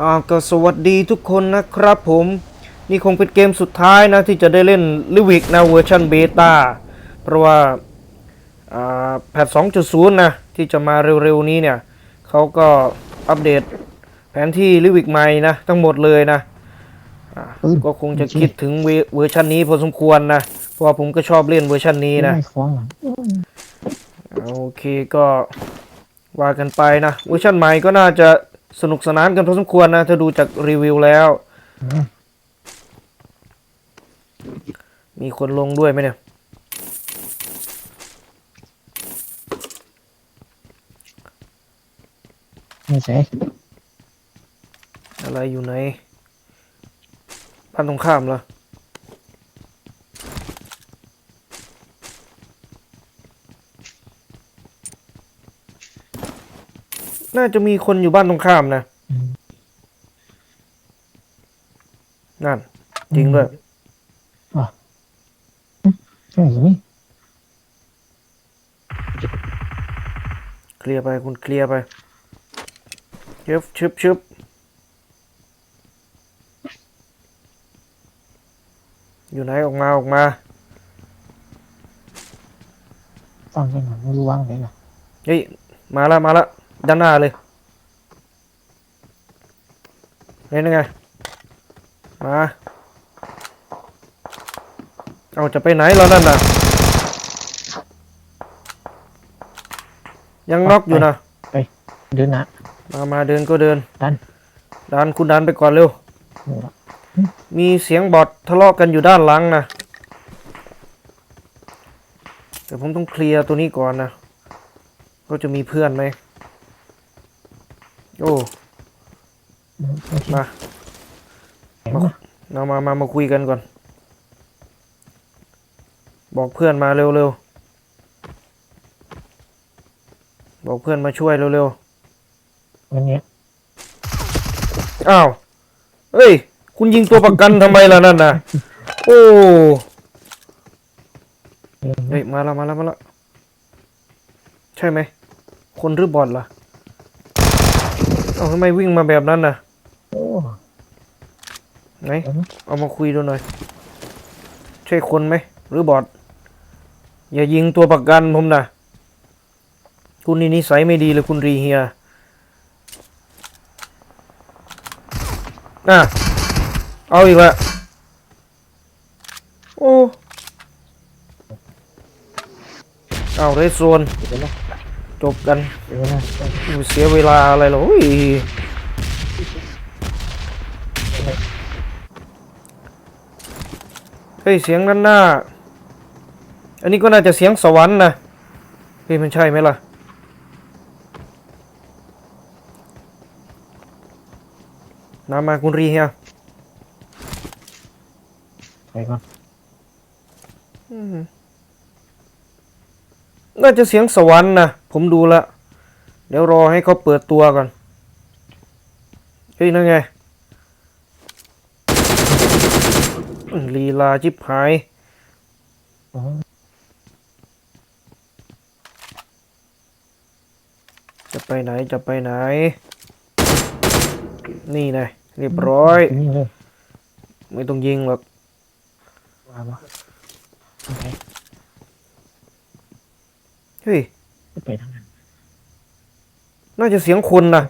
อ่าก็สวัสดีทุกคนนะครับผม นี่คงเป็นเกมสุดท้ายนะ ที่จะได้เล่นลิวิกนะเวอร์ชันเบต้าเพราะว่าอ่าแพท2.0 นะ ที่จะมาเร็วๆนี้เนี่ยเขาก็อัปเดตแผนที่ลิวิกใหม่นะ ทั้งหมดเลยนะอ่าอืมก็คงจะคิดถึงเวเวอร์ชันนี้พอสมควรนะ เพราะว่าผมก็ชอบเล่นเวอร์ชันนี้นะ ไม่คล้องหลังโอเคก็ว่ากันไปนะเวอร์ชันใหม่ก็น่าจะ สนุกสนานกันพอสมควรนะถ้าดูจากรีวิวแล้วอืมมีคนลงด้วยไหมเนี่ย ไม่ใช่อะไรอยู่ไหนบ้านตรงข้ามเหรอ น่าจะมีคนอยู่บ้านตรงข้ามนะอืมนั่น จริงด้วยใช่ไหมเคลียร์ไปคุณเคลียร์ไปชึบชึบชึบอยู่ไหนออกมาออกมาฟังยังไงไม่รู้ว่างเลยนะเฮ้ยมาแล้วมาแล้ว ด้านหน้าเลยเห็นยังไงมาเอาจะไปไหนแล้วนั่นน่ะ ยังน็อกอยู่นะเดินนะมามาเดินก็เดิน ดัน ดันคุณดันไปก่อนเร็วหนูละมีเสียงบอททะเลาะกันอยู่ด้านหลังนะแต่ผมต้องเคลียร์ตัวนี้ก่อนนะ ก็จะมีเพื่อนไหม โอ้ไม่ใช่มาแข็งนะมามามามาคุยกันก่อน บอกเพื่อนมาเร็วเร็วบอกเพื่อนมาช่วยเร็วเร็ววันนี้ๆอ้าวเฮ้ย คุณยิงตัวประกันทำไมล่ะนั่นน่ะ โอ้เดินเฮ้ย มาแล้วมาแล้วมาแล้วใช่ไหม คนหรือบอทล่ะ เอ้าทำไมวิ่งมาแบบนั้นน่ะโอ้ไหนเดี๋ยวนะเอามาคุยดูหน่อย ใช่คนไหม หรือบอทอย่ายิงตัวประกันผมนะคุณนี่นิสัยไม่ดีเลยคุณรีเฮียน่ะเอาอีกแล้วโอ้ เอาเรสโซนเดี๋ยวนะ จบกันเดี๋ยวนะอยู่เสียเวลาอะไรหรออุ้ยเฮ้ยเสียงด้านหน้า อันนี้ก็น่าจะเสียงสวรรค์นะเฮ้ยมันใช่ไหมล่ะน้ำมาคุณรีเฮียไปก่อนอืมน่าจะเสียงสวรรค์นะ ผมดูละ เดี๋ยวรอให้เขาเปิดตัวก่อน เฮ้ยนั่นไงลีลาจิบหายจะไปไหนจะไปไหน นี่ไงเรียบร้อย ไม่ต้องยิงหรอกเฮ้ย ไปทางนั้น น่าจะเสียงคนนะ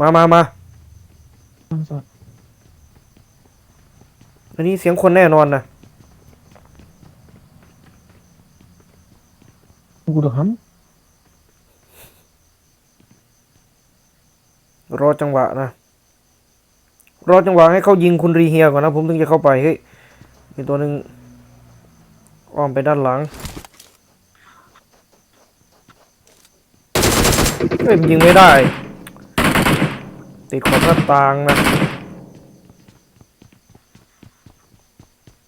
มามามาต้องสอดอันนี้เสียงคนแน่นอนนะกูดูห้รอจังหวะนะ รอจังหวะให้เขายิงคุณรีเฮียก่อนนะ ผมถึงจะเข้าไป เฮ้ย มีตัวหนึ่งอ้อมไปด้านหลัง เฮ้ยมันยิงไม่ได้ ติดขอบหน้าต่างนะ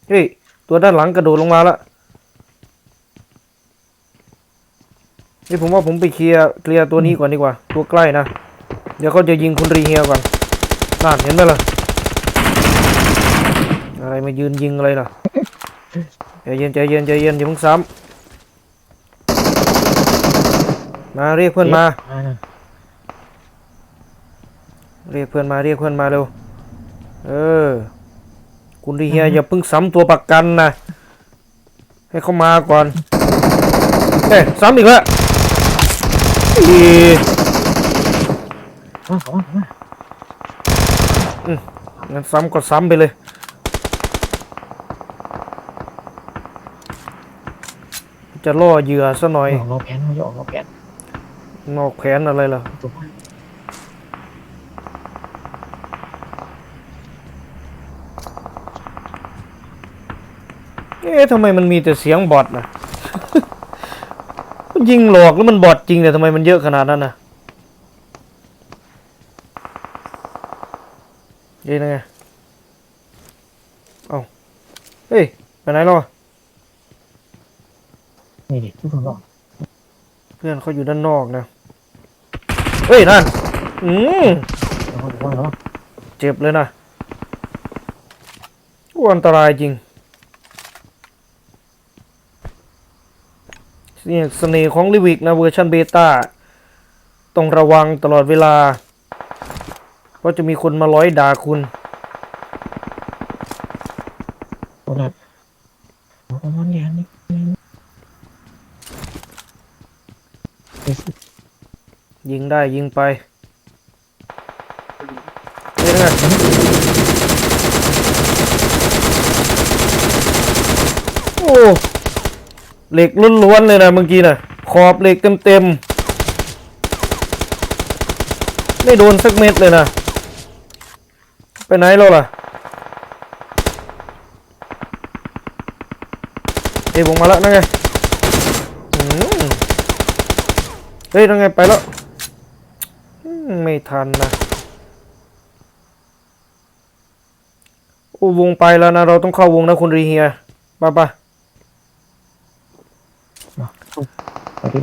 เฮ้ย ตัวด้านหลังกระโดดลงมาละนี่ผมว่าผมไปเคลียร์เคลียร์ตัวนี้ก่อนดีกว่า ตัวใกล้นะ เดี๋ยวเขาจะยิงคุณรีเฮียก่อนนั่นเห็นไหมล่ะ อะไรมายืนยิงอะไรล่ะใจเย็นใจเย็นใจเย็นอย่าเพิ่งซ้ำ มาเรียกำเพื่อนมามานะเรียกเพื่อนมาเรียกเพื่อนมาเร็ว เออ คุณดีเฮียอย่าเพิ่งซ้ำตัวประกันนะ ให้เขามาก่อนเอ้ยซ้ำอีกแล้วอีมาสองมางั้นซ้ำก็ซ้ำไปเลยจะล่อเหยื่อซะหน่อย ออกรอแผนเขาจะออกรอแผน นอกแขนอะไรล่ะตัวมาเอ๊ะทำไมมันมีแต่เสียงบอทนะมันยิงหลอกแล้วมันบอทจริงแต่ทำไมมันเยอะขนาดนั้นนะเยัยไงเอาเฮ้ยไปไหนแล้ววะนี่ดิทุกคนรอเพื่อนเขาอยู่ด้านนอกนะเฮ้ยนั่น อืมเจ็บเลยนะอันตรายจริงเนี่ยเสน่ห์ของลิวิกนะเวอร์ชันเบต้าต้องระวังตลอดเวลา เพราะจะมีคนมาร้อยด่าคุณตัวนั้นตัวนั้นเนี่นี่สิ ยิงได้ยิงไปเฮ้ยนั่นไงโอ้เหล็กล้วนๆเลยนะเมื่อกี้นะขอบเหล็กเต็มๆไม่โดนสักเม็ดเลยนะ ไปไหนแล้วล่ะเอ้ยวงมาแล้วนั่นไงเฮ้ยนั่นไงไปแล้ว ไม่ทันนะโอ้วงไปแล้วนะ เราต้องเข้าวงนะคุณรีเฮียไปไปไปดิ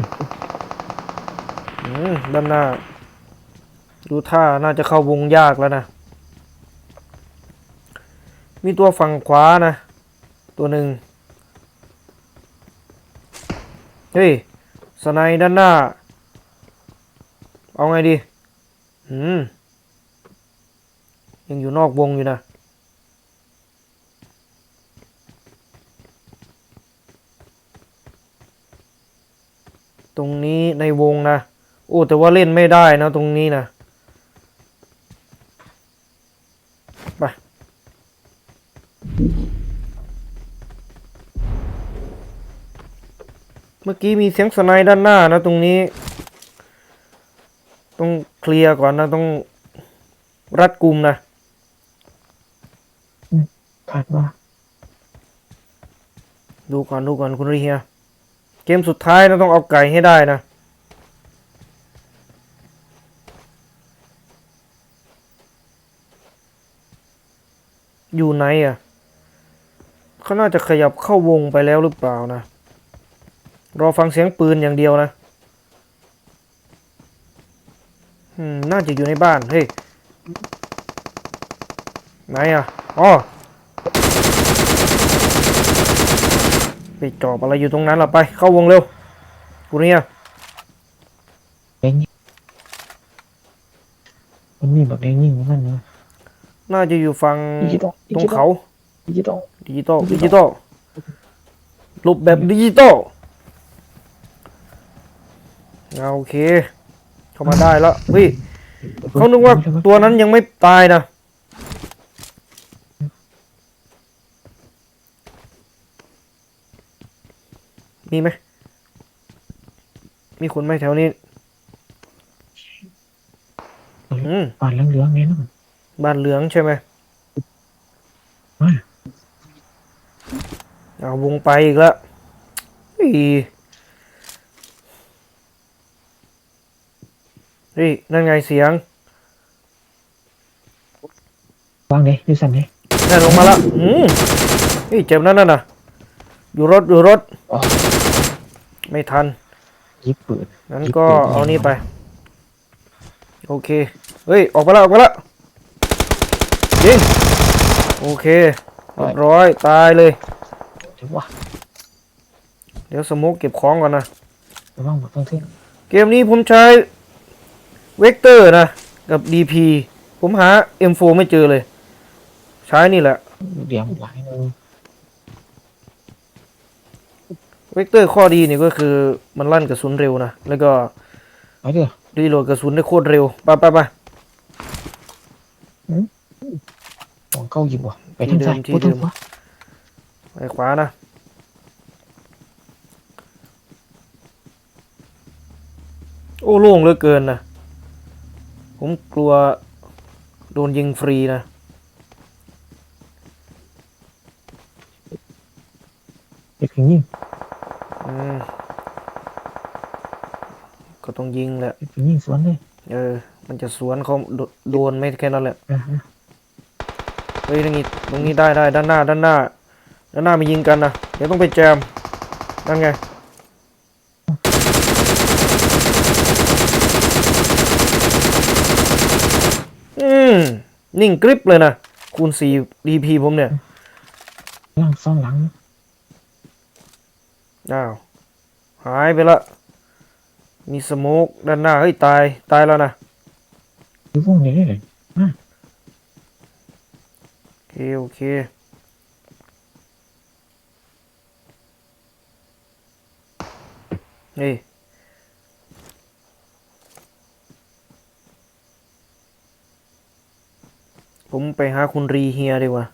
อืมด้านหน้า ดูท่าน่าจะเข้าวงยากแล้วนะ มีตัวฝั่งขวานะ ตัวหนึ่งเฮ้ยสไนด์ด้านหน้า เอาไงดี อืม ยังอยู่นอกวงอยู่นะ ตรงนี้ในวงนะ โอ้ แต่ว่าเล่นไม่ได้นะ ตรงนี้นะไปเมื่อกี้มีเสียงสไนด์ด้านหน้านะตรงนี้ ต้องเคลียร์ก่อนนะ ต้องรัดกลุ่มนะคาดว่า ดูก่อนดูก่อนคุณรีเฮีย เกมสุดท้ายเราต้องเอาไก่ให้ได้นะ อยู่ไหนอะเขาน่าจะขยับเข้าวงไปแล้วหรือเปล่านะ รอฟังเสียงปืนอย่างเดียวนะ อืมน่าจะอยู่ในบ้าน เฮ้ย ไหนอะอ๋อไปจอบอะไรอยู่ตรงนั้นล่ะไป เข้าวงเร็วกูเนี่ยแดงยิ่งมันมีแบบแดงยิ่งนั่นนะน่าจะอยู่ฝั่งดิจิตอลตรงเขาดิจิตอลดิจิตอลดิดิจิจิตตออลลรูปแบบดิจิตอลเอาโอเค เข้ามาได้แล้วเฮ้ยเขานึกว่าตัวนั้นยังไม่ตายนะมีไหมมีคนไหมแถวนี้อืมป่านเหลืองๆเนี่ยนะบ้านเหลืองใช่ไหมมาเอาวงไปอีกแล้วเฮ้ยเฮ้ยนั่นไงเสียงวางเลยดูสั่นเลยนั่นลงมาแล้วอืมเฮ้ยเจ็บนั่นน่ะนะอยู่รถอยู่รถอ๋อไม่ทันยิบปืนงั้นก็เอานี่ไป โอเค เฮ้ย ออกมาแล้วออกมาแล้วยิงโอเคเรียบร้อยตายเลย เดี๋ยวว่าเดี๋ยวสโมุกเก็บของก่อนนะระวังหมดต้องเส้นเกมนี้ผมใช้ เวกเตอร์นะ กับ DP ผมหา M4 ไม่เจอเลย ใช้นี่แหละ เดี๋ยวหลายหนึงเวกเตอร์ข้อดีนี่ก็คือมันลั่นกระสุนเร็วนะ แล้วก็ไปเด้อรีโหลดกระสุนได้โคตรเร็วไปไปไปของเก้าหยิบว่ะไปทางซ้ายที่โอ้เดิทามงขวาไปขวานะ โอ้โล่งเหลือเกินนะ ผมกลัวโดนยิงฟรีนะเด็กยิงอืมก็ต้องยิงแหละเด็กยิงสวนเลยเออ มันจะสวนเขาโดโดนไม่แค่นั้นแหละอะเฮ้ยตรงนี้ตรงนี้ได้ได้ด้านหน้า ด้านหน้า ด้านหน้ามายิงกันนะเดี๋ยวต้องไปแจมนั่นไง อืม นิ่งกริปเลยนะ คูณสี่ดีพีผมเนี่ยล่างซ่อนหลังอ้าวหายไปละ มีสโมกด้านหน้า เฮ้ย ตาย ตายแล้วนะดูพวกนี้เลยโอเค โอเคนี่ ผมไปหาคุณรีเฮียดีกว่า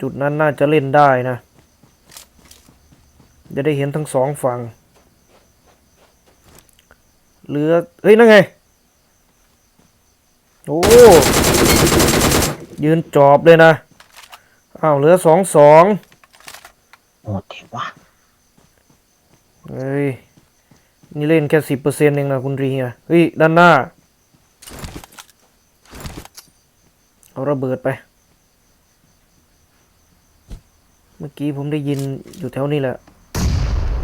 จุดนั้นน่าจะเล่นได้นะ จะได้เห็นทั้งสองฝั่งเหลือเฮ้ย นั่นไง โอ้ ยืนจอบเลยนะ อ้าวเหลือสองสองหมดเทวะเฮ้ย นี่เล่นแค่สิบเปอร์เซ็นต์เองนะคุณรีเฮียเฮ้ย ด้านหน้า เอาระเบิดไป เมื่อกี้ผมได้ยินอยู่แถวนี้แหละ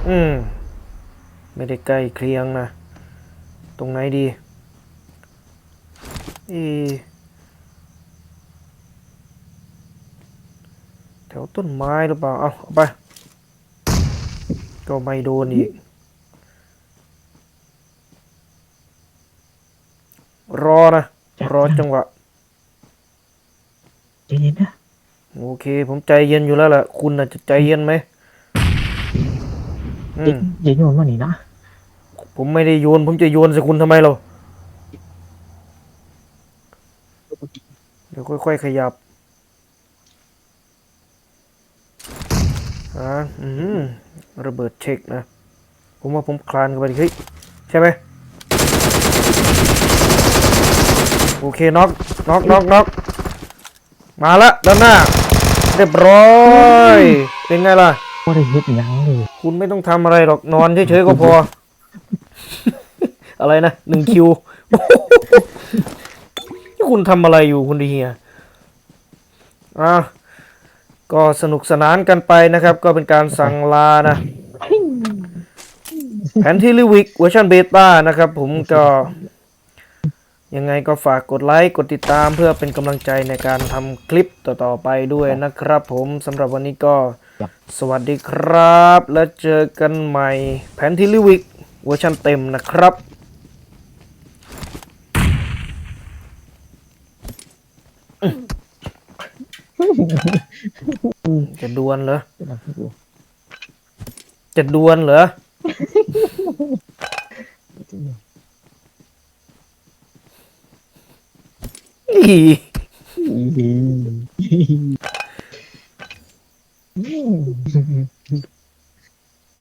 อืม ไม่ได้ใกล้เคลียงนะ ตรงไหนดี เอะแถวต้นไม้หรือเปล่า เอาเอาไป ก็ไม่โดนอีก รอนะ รอจังหวะ ใจเย็นนะโอเค ผมใจเย็นอยู่แล้วล่ะ คุณน่ะจะใจเย็นไหมอืมอย่าโยนมาหนีนะผมไม่ได้โยน ผมจะโยนใส่คุณทำไมเราเดี๋ยวค่อยๆขยับอ่าอืมระเบิดเช็คนะ ผมว่าผมคลานกันไปดิเฮ้ยใช่ไหมโอเคน็อกน็อกน็อกน็อก มาละด้านหน้า เรียบร้อย เป็นไงล่ะว่าได้เฮ็ดหยังเลยคุณไม่ต้องทำอะไรหรอกนอนเฉยๆก็พอ อะไรนะหนึ่งคิวนี่คุณทำอะไรอยู่คุณดีเฮียอะก็สนุกสนานกันไปนะครับ ก็เป็นการสั่งลานะ แผนที่ลิวิกเวอร์ชันเบต้านะครับ ผมก็ ยังไงก็ฝากกดไลค์กดติดตามเพื่อเป็นกำลังใจในการทำคลิปต่อๆไปด้วยนะครับผมสำหรับวันนี้ก็สวัสดีครับ แล้วเจอกันใหม่แผนที่ลิวิกเวอร์ชันเต็มนะครับจะดวลเหรอ จะดวลเหรอ อีอี